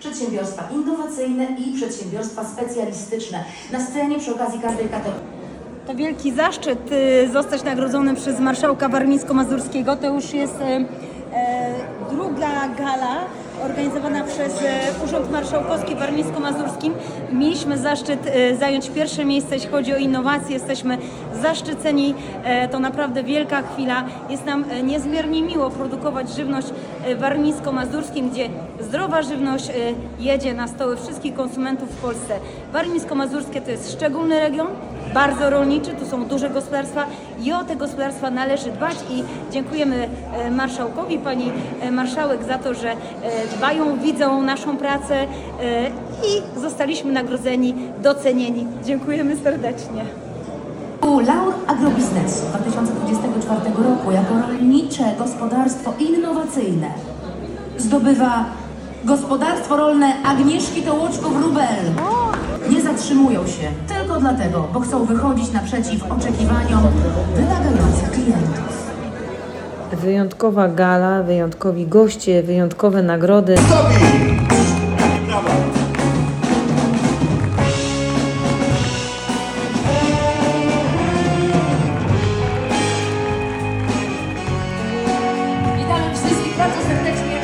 przedsiębiorstwa innowacyjne i przedsiębiorstwa specjalistyczne. Na scenie przy okazji każdej kategorii. To wielki zaszczyt y, zostać nagrodzonym przez marszałka warmińsko-mazurskiego. To już jest e, e, druga gala organizowana przez e, Urząd Marszałkowski Warmińsko-Mazurskim. Mieliśmy zaszczyt e, zająć pierwsze miejsce, jeśli chodzi o innowacje. Jesteśmy zaszczyceni. E, to naprawdę wielka chwila. Jest nam niezmiernie miło produkować żywność warmińsko-mazurskim, gdzie zdrowa żywność jedzie na stoły wszystkich konsumentów w Polsce. Warmińsko-mazurskie to jest szczególny region, bardzo rolniczy, tu są duże gospodarstwa i o te gospodarstwa należy dbać i dziękujemy e, marszałkowi, pani e, marszałek za to, że e, dbają, widzą naszą pracę i zostaliśmy nagrodzeni, docenieni. Dziękujemy serdecznie. Laur Agrobiznesu 2024 roku jako rolnicze gospodarstwo innowacyjne zdobywa gospodarstwo rolne Agnieszki Tołoczko-Wróbel. Nie zatrzymują się tylko dlatego, bo chcą wychodzić naprzeciw oczekiwaniom wymagających klientów. Wyjątkowa gala, wyjątkowi goście, wyjątkowe nagrody. Witamy wszystkich bardzo serdecznie